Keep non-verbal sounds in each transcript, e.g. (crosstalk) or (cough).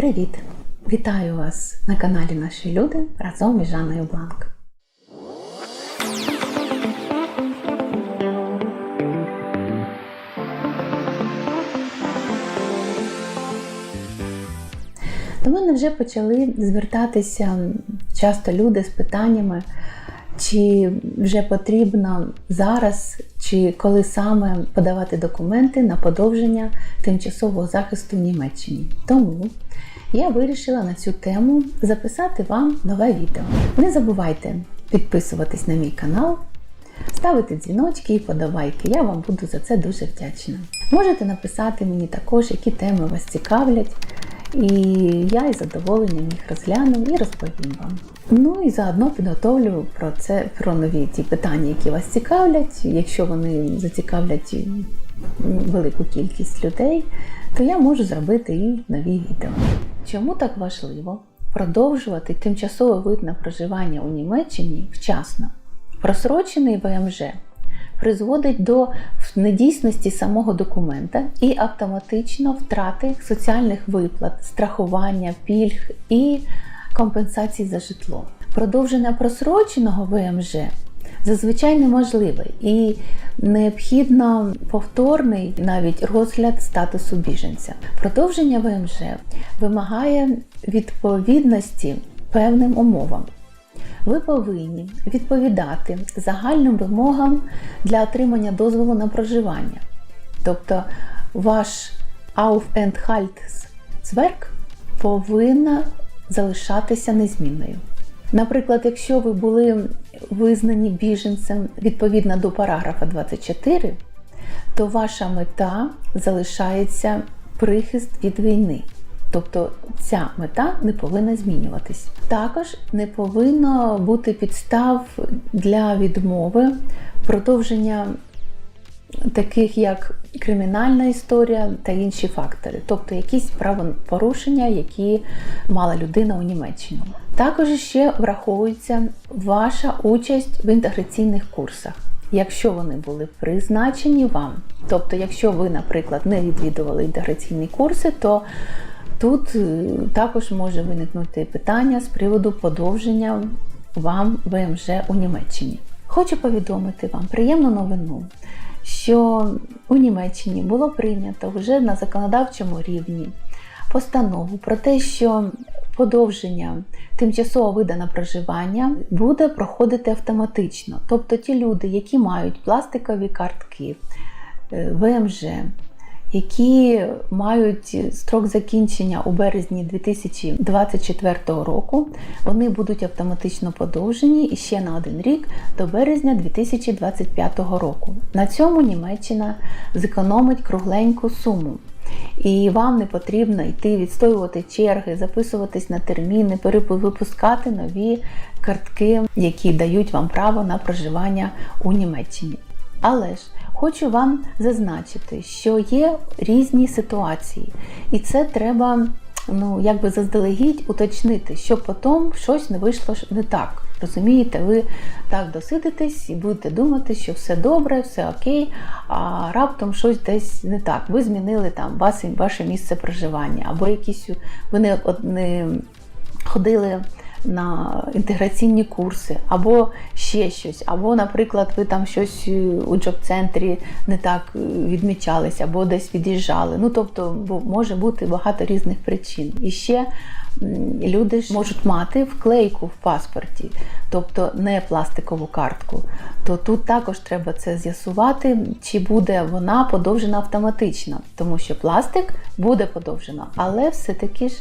Привіт! Вітаю вас на каналі Наші люди разом із Жанною Бланк. До мене вже почали звертатися часто люди з питаннями, чи вже потрібно зараз, чи коли саме подавати документи на подовження тимчасового захисту в Німеччині. Тому я вирішила на цю тему записати вам нове відео. Не забувайте підписуватись на мій канал, ставити дзвіночки і подавайки. Я вам буду за це дуже вдячна. Можете написати мені також, які теми вас цікавлять. І я із задоволенням їх розгляну і розповім вам. Ну і заодно підготовлю про це про нові ті питання, які вас цікавлять. Якщо вони зацікавлять велику кількість людей, то я можу зробити і нові відео. Чому так важливо продовжувати тимчасовий вид на проживання у Німеччині вчасно? Просрочений ВМЖ призводить до недійсності самого документа і автоматично втрати соціальних виплат, страхування, пільг і компенсацій за житло. Продовження просроченого ВМЖ зазвичай неможливе і необхідно повторний навіть розгляд статусу біженця. Продовження ВМЖ вимагає відповідності певним умовам. Ви повинні відповідати загальним вимогам для отримання дозволу на проживання. Тобто ваш Aufenthaltswerk повинна залишатися незмінною. Наприклад, якщо ви були визнані біженцем відповідно до параграфа 24, то ваша мета залишається прихист від війни. Тобто ця мета не повинна змінюватись. Також не повинно бути підстав для відмови продовження таких як кримінальна історія та інші фактори, тобто якісь правопорушення, які мала людина у Німеччині. Також ще враховується ваша участь в інтеграційних курсах. Якщо вони були призначені вам, тобто, якщо ви, наприклад, не відвідували інтеграційні курси, то тут е, також може виникнути питання з приводу подовження вам ВМЖ у Німеччині. Хочу повідомити вам приємну новину, що у Німеччині було прийнято вже на законодавчому рівні постанову про те, що подовження тимчасового вида на проживання буде проходити автоматично. Тобто ті люди, які мають пластикові картки, е, ВМЖ, які мають строк закінчення у березні 2024 року, вони будуть автоматично подовжені і ще на один рік до березня 2025 року. На цьому Німеччина зекономить кругленьку суму. І вам не потрібно йти відстоювати черги, записуватись на терміни, перевипускати нові картки, які дають вам право на проживання у Німеччині. Але ж хочу вам зазначити, що є різні ситуації, і це треба ну, якби заздалегідь уточнити, щоб потім щось не вийшло не так. Розумієте, ви так досидитесь і будете думати, що все добре, все окей, а раптом щось десь не так. Ви змінили там ваше місце проживання, або якісь ви не, не ходили на інтеграційні курси, або ще щось, або, наприклад, ви там щось у джоб-центрі не так відмічалися, або десь від'їжджали. Ну, тобто, може бути багато різних причин. І ще люди ж можуть мати вклейку в паспорті, тобто не пластикову картку. То тут також треба це з'ясувати, чи буде вона подовжена автоматично, тому що пластик буде подовжено. Але все-таки ж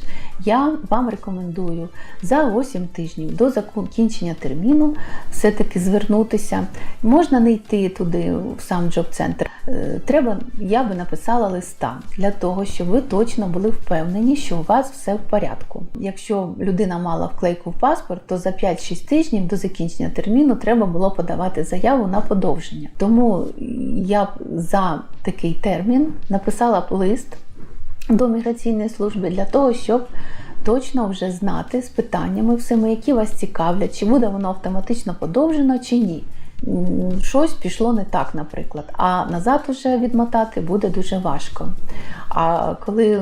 я вам рекомендую за 8 тижнів до закінчення терміну все-таки звернутися. Можна не йти туди, в сам джоб-центр. Е, треба, я би написала листа для того, щоб ви точно були впевнені, що у вас все в порядку. Якщо людина мала вклейку в паспорт, то за 5-6 тижнів до закінчення терміну треба було подавати заяву на подовження. Тому я б за такий термін написала б лист до міграційної служби для того, щоб точно вже знати з питаннями всіми, які вас цікавлять, чи буде воно автоматично подовжено, чи ні. Щось пішло не так, наприклад. А назад уже відмотати буде дуже важко. А коли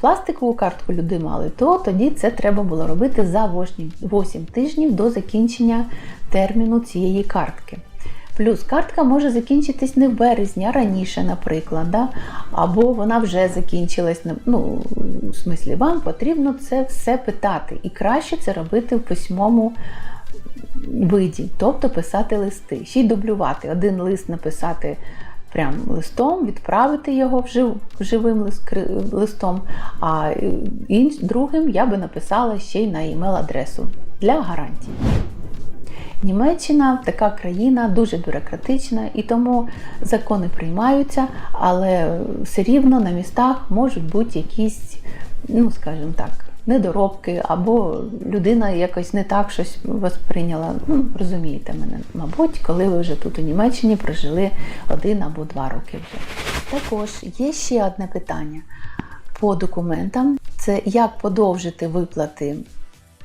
пластикову картку люди мали, то тоді це треба було робити за 8 8 тижнів до закінчення терміну цієї картки. Плюс картка може закінчитись не в березні, а раніше, наприклад, да? або вона вже закінчилась. Ну, в смислі, вам потрібно це все питати. І краще це робити в письмовому виді, тобто писати листи. Ще й дублювати. Один лист написати прям листом, відправити його вжив, живим лист, листом, а е, інш, другим я би написала ще й на імейл-адресу для гарантії. Німеччина така країна дуже бюрократична, і тому закони приймаються, але все рівно на містах можуть бути якісь, ну скажімо так, недоробки, або людина якось не так щось восприйняла. Ну, розумієте мене, мабуть, коли ви вже тут у Німеччині прожили один або два роки вже. Також є ще одне питання по документам: це як подовжити виплати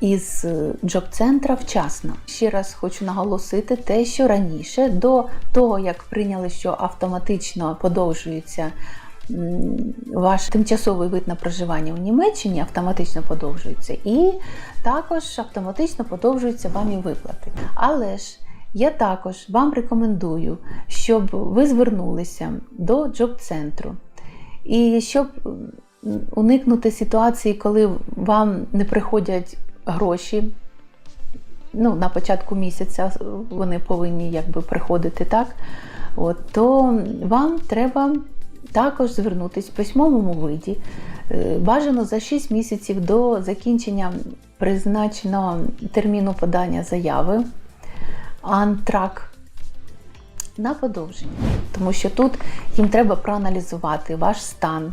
із е, джоб-центра вчасно. Ще раз хочу наголосити те, що раніше, до того як прийняли, що автоматично подовжується м, ваш тимчасовий вид на проживання у Німеччині, автоматично подовжується, і також автоматично подовжуються вам і виплати. Але ж я також вам рекомендую, щоб ви звернулися до джоб-центру. І щоб уникнути ситуації, коли вам не приходять гроші, ну, на початку місяця вони повинні якби приходити так, от, то вам треба також звернутися в письмовому виді. Е, Бажано за 6 місяців до закінчення призначеного терміну подання заяви антрак на подовження. Тому що тут їм треба проаналізувати ваш стан,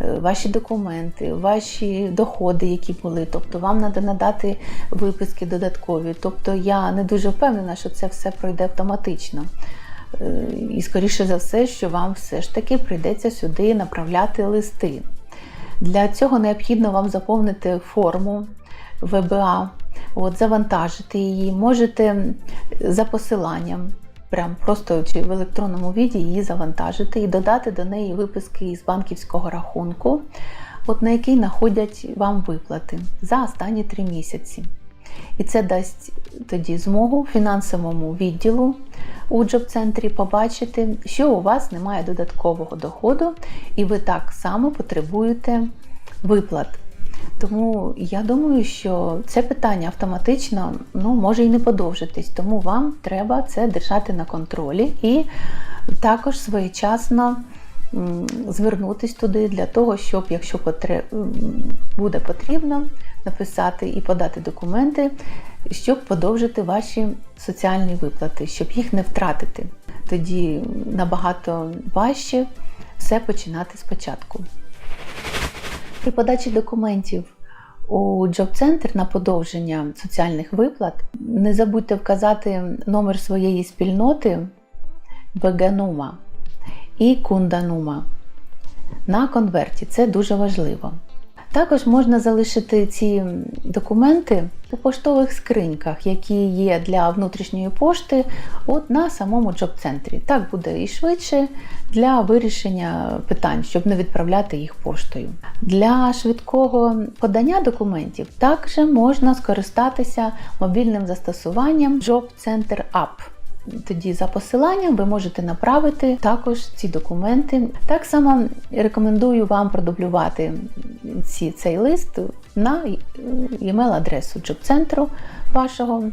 е, ваші документи, ваші доходи, які були. Тобто вам треба надати виписки додаткові. Тобто я не дуже впевнена, що це все пройде автоматично. Е, І скоріше за все, що вам все ж таки прийдеться сюди направляти листи. Для цього необхідно вам заповнити форму ВБА, от, завантажити її. Можете за посиланням, прям просто чи в електронному віді її завантажити і додати до неї виписки із банківського рахунку, от, на який находять вам виплати за останні три місяці. І це дасть тоді змогу фінансовому відділу у джоб-центрі побачити, що у вас немає додаткового доходу, і ви так само потребуєте виплат. Тому я думаю, що це питання автоматично ну, може і не подовжитись, тому вам треба це держати на контролі і також своєчасно м, звернутись туди для того, щоб, якщо буде потрібно, написати і подати документи, щоб подовжити ваші соціальні виплати, щоб їх не втратити. Тоді набагато важче все починати спочатку. При подачі документів у джоб-центр на подовження соціальних виплат не забудьте вказати номер своєї спільноти Беганума і Кунданума на конверті. Це дуже важливо. Також можна залишити ці документи у поштових скриньках, які є для внутрішньої пошти, от на самому джоб-центрі. Так буде і швидше для вирішення питань, щоб не відправляти їх поштою. Для швидкого подання документів також можна скористатися мобільним застосуванням Job Center App. Тоді за посиланням ви можете направити також ці документи. Так само рекомендую вам продублювати ці, цей лист на емейл-адресу джоб-центру вашого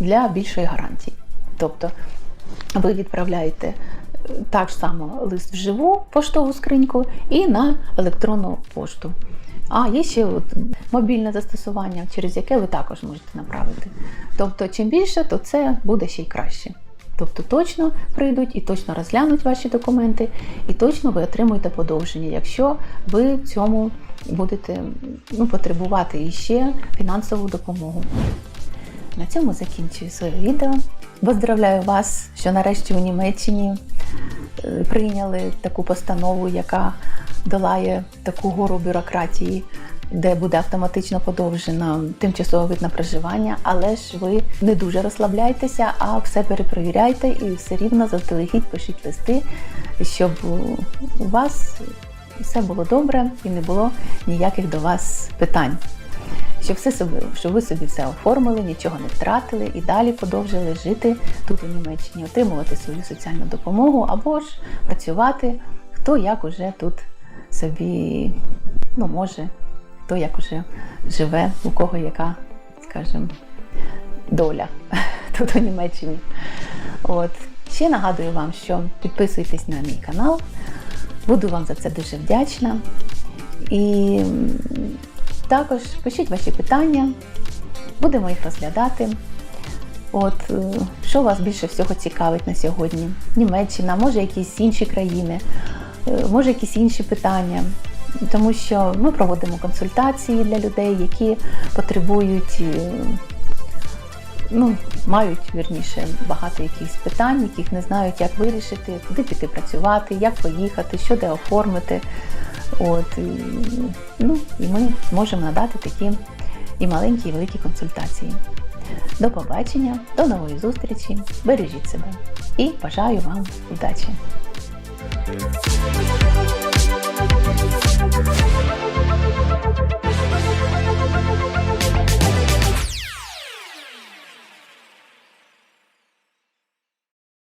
для більшої гарантії. Тобто ви відправляєте е, так само лист вживу поштову скриньку і на електронну пошту. А є ще от мобільне застосування, через яке ви також можете направити. Тобто, чим більше, то це буде ще й краще. Тобто точно прийдуть і точно розглянуть ваші документи, і точно ви отримуєте подовження, якщо ви в цьому будете ну, потребувати іще фінансову допомогу. На цьому закінчую своє відео. Поздравляю вас, що нарешті у Німеччині е, прийняли таку постанову, яка долає таку гору бюрократії де буде автоматично подовжено тимчасовий вид проживання, але ж ви не дуже розслабляйтеся, а все перепровіряйте і все рівно заздалегідь пишіть листи, щоб у вас все було добре і не було ніяких до вас питань. Щоб все собі, щоб ви собі все оформили, нічого не втратили і далі продовжили жити тут у Німеччині, отримувати свою соціальну допомогу або ж працювати, хто як уже тут собі ну, може, хто як уже живе, у кого яка, скажімо, доля (laughs) тут у Німеччині. От. Ще нагадую вам, що підписуйтесь на мій канал. Буду вам за це дуже вдячна. І також пишіть ваші питання, будемо їх розглядати. От е, що вас більше всього цікавить на сьогодні? Німеччина, може якісь інші країни, може якісь інші питання. Тому що ми проводимо консультації для людей, які потребують, е, ну, мають вірніше багато якихось питань, яких не знають, як вирішити, куди піти працювати, як поїхати, що де оформити. От, і, ну, і ми можемо надати такі і маленькі, і великі консультації. До побачення, до нової зустрічі, бережіть себе і бажаю вам удачі! Thank